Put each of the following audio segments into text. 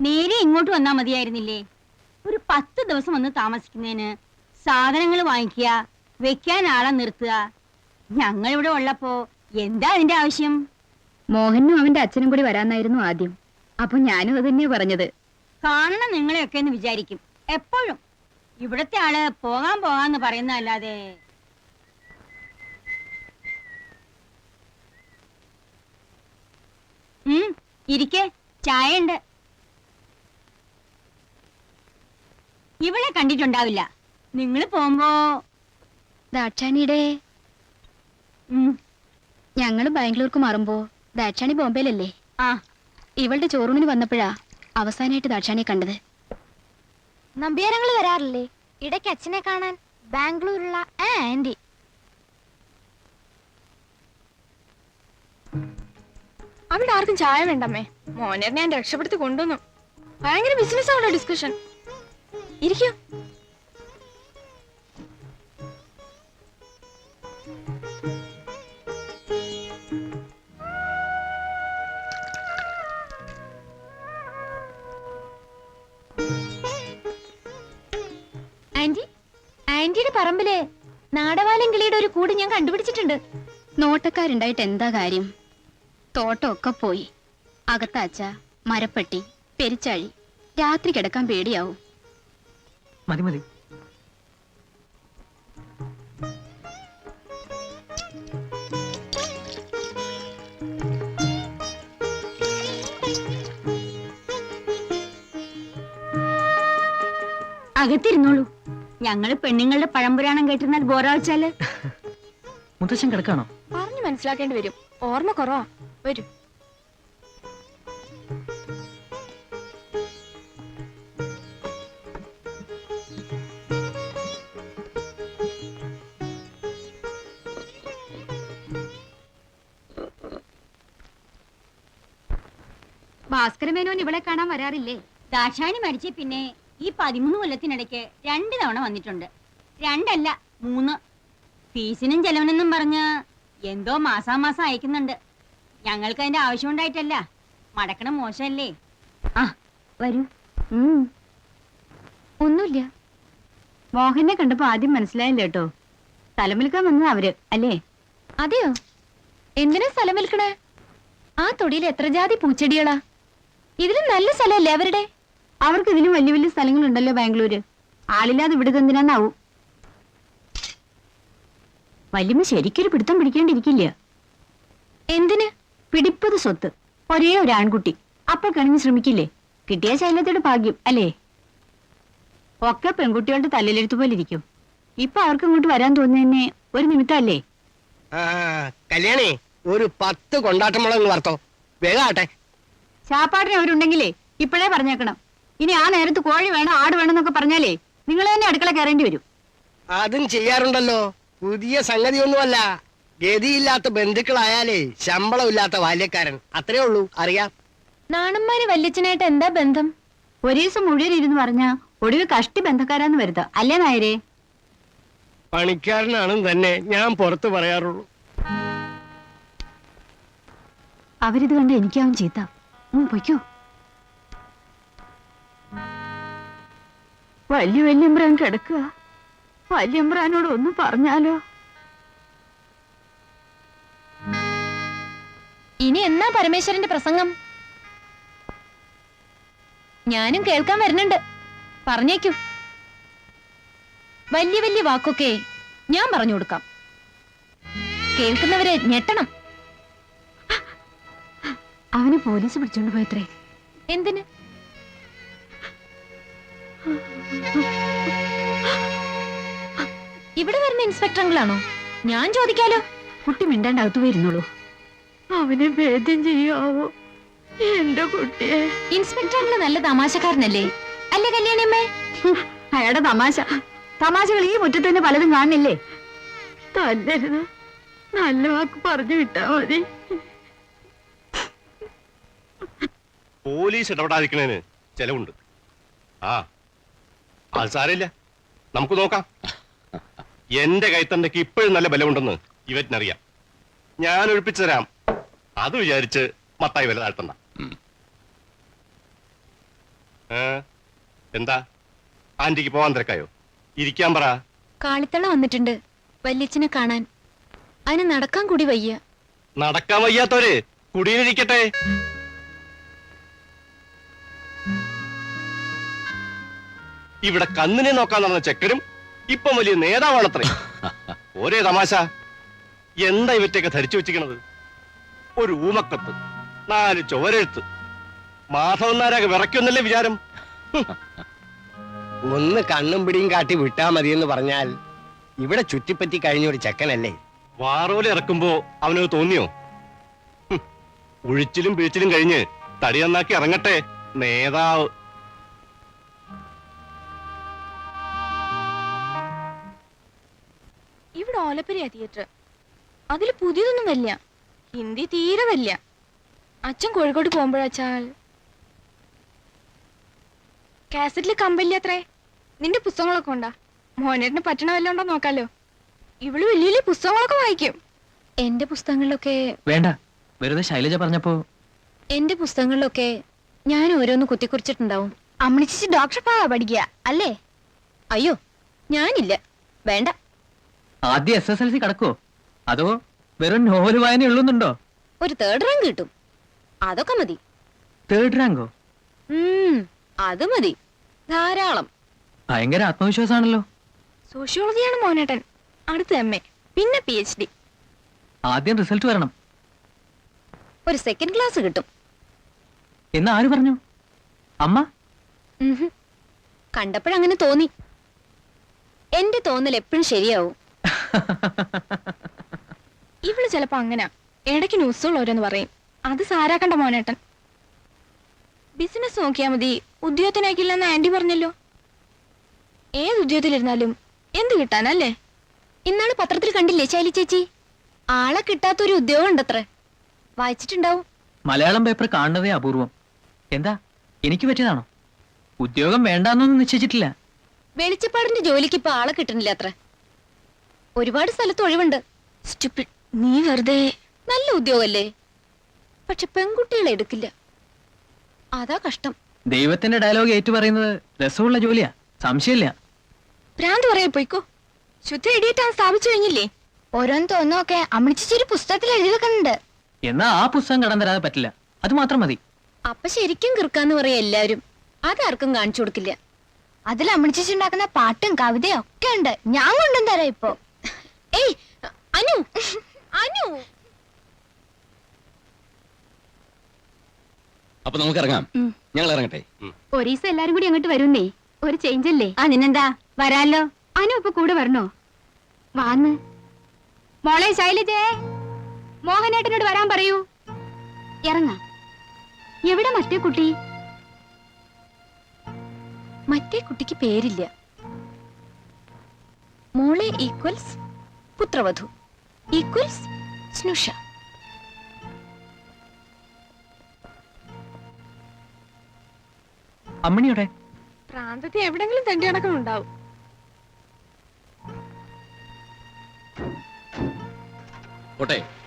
നേരെ ഇങ്ങോട്ട് വന്നാ മതിയായിരുന്നില്ലേ? ഒരു പത്ത് ദിവസം വന്ന് താമസിക്കുന്നതിന് സാധനങ്ങൾ വാങ്ങിക്കുക വെക്കാൻ ആളെ നിർത്തുക. ഞങ്ങൾ ഇവിടെ ഉള്ളപ്പോ എന്താ അതിന്റെ ആവശ്യം? മോഹനും അവന്റെ അച്ഛനും കൂടി വരാന്നായിരുന്നു ആദ്യം. അപ്പൊ ഞാനും അത് തന്നെയാ പറഞ്ഞത്. കാണണം നിങ്ങളെയൊക്കെ എന്ന് വിചാരിക്കും. എപ്പോഴും. ഇവിടത്തെ ആൾ പോകാൻ പോകാന്ന് പറയുന്നതല്ലാതെ. അല്ലാതെ ഇരിക്കെ. ചായ ഉണ്ട് ഇവളെ കണ്ടിട്ടുണ്ടാവില്ല. നിങ്ങൾ പോകുമ്പോ ദാക്ഷാണിയുടെ ഞങ്ങൾ ഞങ്ങൾ ബാംഗ്ലൂർക്ക് മാറുമ്പോ ദാക്ഷാണി ബോംബെയിലല്ലേ? ആ. ഇവളുടെ ചോറൂണിന് വന്നപ്പോഴാ അവസാനമായിട്ട് ദാക്ഷാണിയെ കണ്ടത്. നമ്പ്യാരങ്ങൾ വരാറില്ലേ? ഇടയ്ക്ക് അച്ഛനെ കാണാൻ ബാംഗ്ലൂരുള്ള ആന്റി അവിടെ ആർക്കും ചായ വേണ്ടമ്മേ. മോനെ ഞാൻ രക്ഷപ്പെടുത്തി കൊണ്ടുവന്നു. ഭയങ്കര ബിസിനസ് ആണല്ലോ ഡിസ്കഷൻ ഇരിക്കൂ. ആന്റി ആന്റിയുടെ പറമ്പിൽ നാടവാലൻ കിളിയുടെ ഒരു കൂട് ഞാൻ കണ്ടുപിടിച്ചിട്ടുണ്ട്. നോട്ടക്കാരുണ്ടായിട്ട് എന്താ കാര്യം? തോട്ടമൊക്കെ പോയി. അകത്താച്ച മരപ്പട്ടി പെരിച്ചാഴി രാത്രി കിടക്കാൻ പേടിയാവും. മതി മതി. അകത്തിരുന്നോളൂ. ഞങ്ങൾ പെണ്ണുങ്ങളുടെ പഴംപുരാണം കേട്ടിരുന്നാൽ ബോറാവച്ചാൽ മുത്തശ്ശൻ കിടക്കാണോ? പറഞ്ഞു മനസ്സിലാക്കേണ്ടി വരും. ഓർമ്മ കുറവാ. വരൂ. ഭാസ്കര മേനോൻ ഇവളെ കാണാൻ വരാറില്ലേ? ദാക്ഷായണി മരിച്ച പിന്നെ ഈ പതിമൂന്ന് കൊല്ലത്തിനിടയ്ക്ക് രണ്ട് തവണ വന്നിട്ടുണ്ട്. രണ്ടല്ല മൂന്ന്. ഫീസിനും ചെലവിനെന്നും പറഞ്ഞ് എന്തോ മാസാമാസം അയക്കുന്നുണ്ട്. ഞങ്ങൾക്ക് അതിന്റെ ആവശ്യമുണ്ടായിട്ടല്ല മടക്കണം മോശമല്ലേ? ആ വരൂ. ഒന്നുമില്ല. മോഹനെ കണ്ടപ്പോ ആദ്യം മനസ്സിലായില്ല കേട്ടോ. സ്ഥലം വിൽക്കാൻ വന്നത് അവർ അല്ലേ? അതെയോ? എന്തിനാ സ്ഥലം വിൽക്കണേ ആ തൊടിയിൽ എത്ര ജാതി പൂച്ചെടികളാ? ഇതിലും നല്ല സ്ഥലമല്ലേ അവരുടെ? അവർക്ക് ഇതിലും വലിയ വലിയ സ്ഥലങ്ങളുണ്ടല്ലോ ബാംഗ്ലൂര്. ആളില്ലാതെ ഇവിടുത്തെ എന്തിനാന്നാവും? വല്യമ്മ ശരിക്കൊരു പിടുത്തം പിടിക്കേണ്ടിരിക്കില്ല. എന്തിന്? പിടിപ്പത് സ്വത്ത്. ഒരേ ഒരു ആൺകുട്ടി. അപ്പോൾ കണിഞ്ഞ് ശ്രമിക്കില്ലേ? കിട്ടിയ ശൈലത്തോട് ഭാഗ്യം അല്ലേ? ഒക്കെ പെൺകുട്ടികളുടെ തല്ലിലെടുത്ത് പോലെ ഇരിക്കും. ഇപ്പൊ അവർക്ക് ഇങ്ങോട്ട് വരാൻ തോന്നുന്നതന്നെ ഒരു നിമിത്തമല്ലേ? കല്യാണേ കല്യാണി ഒരു പത്ത് കൊണ്ടാട്ടമുളക് വറുത്തോ. വേഗം ആട്ടെ ചാപ്പാടിന് അവരുണ്ടെങ്കിലേ ഇപ്പോഴേ പറഞ്ഞേക്കണം. ഇനി ആ നേരത്ത് കോഴി വേണം ആട് വേണം എന്നൊക്കെ പറഞ്ഞാലേ നിങ്ങൾ തന്നെ അടുക്കള കയറേണ്ടി വരും. അതും ചെയ്യാറുണ്ടല്ലോ. പുതിയ സംഗതി സംഗതിയൊന്നുമല്ല. ഗതിയില്ലാത്ത ബന്ധുക്കളായാലേ ശമ്പളമില്ലാത്ത ബാല്യക്കാരൻ. അത്രേ ഉള്ളൂ. അറിയാം. നാണന്മാര് വല്യച്ഛനായിട്ട് എന്താ ബന്ധം? ഒരു ദിവസം മുഴുവൻ ഇരുന്ന് പറഞ്ഞ ഒടുവിൽ കഷ്ടി ബന്ധക്കാരാന്ന് വരുത് അല്ലേ നായരെ? പണിക്കാരനാണെന്ന് തന്നെ ഞാൻ പുറത്ത് പറയാറുള്ളൂ. അവരിത് കണ്ട് എനിക്കാവും ചീത്ത. പൊയ്ക്കോ. വലിയ വല്യമ്പ്രാൻ കിടക്കുക വല്യമ്പ്രാനോട് ഒന്ന് പറഞ്ഞാലോ. ഇനി എന്നാ പരമേശ്വരന്റെ പ്രസംഗം? ഞാനും കേൾക്കാൻ വരുന്നുണ്ട്. പറഞ്ഞേക്കൂ. വലിയ വലിയ വാക്കൊക്കെ ഞാൻ പറഞ്ഞു കൊടുക്കാം. കേൾക്കുന്നവരെ ഞെട്ടണം. അവനെ പോലീസ് പിടിച്ചോണ്ട് പോയത്രേ. എന്തിന്? ഇവിടെ വരുന്ന ഇൻസ്പെക്ടർ ഞാൻ ചോദിക്കാലോ. കുട്ടി മിണ്ടാണ്ട് അകത്ത് വരുന്നുള്ളൂ അവനെ ഭേദ്യം ചെയ്യാവോ? എന്റെ കുട്ടിയെ. ഇൻസ്പെക്ടർ നല്ല തമാശക്കാരനല്ലേ? അല്ലേ കല്യാണിയമ്മേ? അയാളുടെ തമാശ. തമാശകൾ ഈ മുറ്റത്ത് തന്നെ പലതും കാണില്ലേ തല്ലരുത്. നല്ല വാക്ക് പറഞ്ഞു വിട്ടാ മതി. പോലീസ് ഇടപെടാതിരിക്കണേന് ചെലവുണ്ട്. ആ അത് സാരമില്ല. നമുക്ക് നോക്കാം. എന്റെ കൈത്തണ്ടയ്ക്ക് ഇപ്പോഴും നല്ല ബലമുണ്ടെന്ന് ഇവറ്റിനറിയാം. ഞാൻ ഒഴിപ്പിച്ചു തരാം. അത് വിചാരിച്ച് മത്തായി വില താഴ്ത്തണ്ട? എന്താ? ആന്റിക്ക് പോവാൻ തിരക്കായോ? ഇരിക്കാൻ പറ. കാളിത്തള വന്നിട്ടുണ്ട്. വല്യച്ഛനെ കാണാൻ. അതിന് നടക്കാൻ കൂടി വയ്യ. നടക്കാൻ വയ്യാത്തവര് കുടിയിലിരിക്കട്ടെ. ഇവിടെ കന്നിനെ നോക്കാൻ നടന്ന ചെക്കരും ഇപ്പം വലിയ നേതാവാണത്രേ. ഒരേ തമാശ. എന്താ ഇവറ്റൊക്കെ ധരിച്ചു വെച്ചിരിക്കണത്? ഒരു ഊമക്കത്ത് നാല് ചുവരെഴുത്ത്. മാധവൻ നാരാകെ വിറയ്ക്കൊന്നല്ലേ വിചാരം? ഒന്ന് കണ്ണും പിടിയും കാട്ടി വിട്ടാ മതി എന്ന് പറഞ്ഞാൽ ഇവിടെ ചുറ്റിപ്പറ്റി കഴിഞ്ഞ ഒരു ചെക്കനല്ലേ വാറോല ഇറക്കുമ്പോ അവനത് തോന്നിയോ? ഒഴിച്ചിലും ഉഴിച്ചിലും പിഴിച്ചിലും കഴിഞ്ഞ് തടി നന്നാക്കി ഇറങ്ങട്ടെ നേതാവ്. ഓലപ്പുരയാ തിയേറ്റർ അതിൽ പുതിയതൊന്നും വല്ല ഹിന്ദി തീരെ വല്ല അച്ഛൻ കോഴിക്കോട് പോകുമ്പോഴച്ചാൽ കാസറ്റിൽ കമ്പല്യത്രേ നിന്റെ പുസ്തകങ്ങളൊക്കെ ഉണ്ടാ? മോനേട്ടിന് പറ്റണ വല്ല ഉണ്ടോ നോക്കാലോ. ഇവൾ വലിയ വലിയ പുസ്തകങ്ങളൊക്കെ വായിക്കും. എന്റെ പുസ്തകങ്ങളിലൊക്കെ വേണ്ട. വെറുതെ ശൈലജ പറഞ്ഞപ്പോ എന്റെ പുസ്തകങ്ങളിലൊക്കെ ഞാൻ ഓരോന്ന് കുത്തിക്കുറിച്ചിട്ടുണ്ടാവും. അമ്മണിച്ചിച്ച് ഡോക്ടർ പാവാ പഠിക്കുക അല്ലേ? അയ്യോ ഞാനില്ല. വേണ്ട. ആദ്യം എസ് എസ് എൽ സി കടക്കോ അതോ വെറും നോവൽ വായന ഉള്ളുന്നുണ്ടോ? ഒരു തേർഡ് റാങ്ക് കിട്ടും. അതൊക്കെ മതി. തേർഡ് റാങ്കോ അത് മതി. ധാരാളം. ഭയങ്കര ആത്മവിശ്വാസമാണല്ലോ സോഷ്യോളജിയാണ് മോനേട്ടൻ. അടുത്ത എം എ പിന്നെ പി എച്ച് ഡി ആദ്യം റിസൾട്ട് വരണം. ഒരു സെക്കൻഡ് ക്ലാസ് കിട്ടും. എന്ന് ആര് പറഞ്ഞു? അമ്മ. കണ്ടപ്പോഴങ്ങനെ തോന്നി. എന്റെ തോന്നൽ എപ്പോഴും ശരിയാവും. ഇവൾ ചിലപ്പോ അങ്ങനാ. ഇടയ്ക്ക് ന്യൂസുകൾ ഓരോന്ന് പറയും. അത് സാരാക്കണ്ട മോനേട്ടൻ. ബിസിനസ് നോക്കിയാ മതി. ഉദ്യോഗത്തിനയക്കില്ലെന്ന് ആന്റി പറഞ്ഞല്ലോ. ഏത് ഉദ്യോഗത്തിലിരുന്നാലും എന്ത് കിട്ടാനല്ലേ? ഇന്നാൾ പത്രത്തിൽ കണ്ടില്ലേ ശൈലി ചേച്ചി? ആളെ കിട്ടാത്തൊരു ഉദ്യോഗം ഉണ്ടത്രേ. വായിച്ചിട്ടുണ്ടാവും. മലയാളം പേപ്പർ കാണുന്നതേ അപൂർവം. എന്താ? എനിക്ക് പറ്റിയതാണോ? ഉദ്യോഗം വേണ്ടാന്നൊന്നും നിശ്ചയിച്ചിട്ടില്ല. വെളിച്ചപ്പാടിന്റെ ജോലിക്ക് ഇപ്പൊ ആളെ കിട്ടണില്ല അത്ര. ഒരുപാട് സ്ഥലത്ത് ഒഴിവുണ്ട്. സ്റ്റുപ്പിഡ് നീ വെറുതെ നല്ല ഉദ്യോഗല്ലേ? പക്ഷെ പെൺകുട്ടികളെ എടുക്കില്ല. അതാ കഷ്ടം. ദൈവത്തിന്റെ ഡയലോഗ് ഏറ്റു പറയുന്നത് രസമുള്ള ജോലിയാ. സംശയമില്ല. ഭ്രാന്ത് പറയാ പോയിക്കോ. ശുദ്ധ ഇടിയിട്ടാൻ സ്ഥാപിച്ചു കഴിഞ്ഞില്ലേ? ഓരോന്ന് തോന്നൊക്കെ അമ്മണിച്ചൊരു പുസ്തകത്തിൽ എഴുതി വെക്കുന്നുണ്ട് എന്നാ ആ പുസ്തകം കടം തരാതെ പറ്റില്ല. അത് മാത്രം മതി. അപ്പൊ ശരിക്കും കിറുക്കാന്ന് പറയാ എല്ലാരും അതാർക്കും കാണിച്ചു കൊടുക്കില്ല. അതിൽ അമ്മണിച്ചുണ്ടാക്കുന്ന പാട്ടും കവിതയും ഒക്കെ ഉണ്ട്. ഞാൻ കൊണ്ടും തരാം ഇപ്പൊ. ഏയ് അനു അനു. അപ്പൊ നമുക്ക് ഇറങ്ങാം ഞങ്ങൾ ഇറങ്ങട്ടെ ഒരീസം എല്ലാരും കൂടി അങ്ങോട്ട് വരുന്നേ. ഒരു ചേഞ്ച് അല്ലേ അതിനെന്താ വരാലോ? അനു ഇപ്പൊ കൂടെ വരണോ? വാന്ന്. മോളെ ശൈലജേ. മോഹനേട്ടനോട് വരാൻ പറയൂ. ഇറങ്ങാം. എവിടെ മറ്റേ കുട്ടി? മറ്റേ കുട്ടിക്ക് പേരില്ല. മോളെ ഈക്വൽസ് പുത്രവധു. ഈക്വൽസ് സ്നുഷ അമ്മണിയുടെ? പ്രാന്തത്തിൽ എവിടെങ്കിലും തന്റെ അടക്കം ഉണ്ടാവും. പോട്ടെ.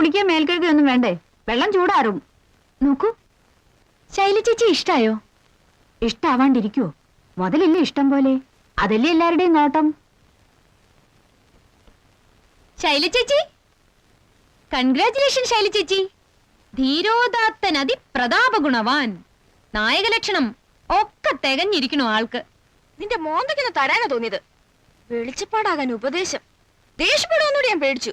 കുളിക്കാൻ മേൽക്കഴുകൊന്നും വേണ്ടേ? വെള്ളം ചൂടാറും. നോക്കൂ. ശൈല ചേച്ചി ഇഷ്ടായോ? ഇഷ്ടാവാണ്ടിരിക്കുവോ? മുതലില്ലേ ഇഷ്ടം പോലെ? അതല്ലേ എല്ലാവരുടെയും നോട്ടം? ശൈല ചേച്ചി? കൺഗ്രാചുലേഷൻ ശൈല ചേച്ചി. ധീരോദാത്തൻ അതി പ്രതാപഗുണവാൻ. നായകലക്ഷണം ഒക്കെ തികഞ്ഞിരിക്കണു ആൾക്ക്. നിന്റെ മോന്തയ്ക്കൊന്ന് തരാനാ തോന്നിയത്. വെളിച്ചപ്പാടാകാൻ ഉപദേശം. ദേഷ്യപ്പെടുമെന്നോട് ഞാൻ പേടിച്ചു.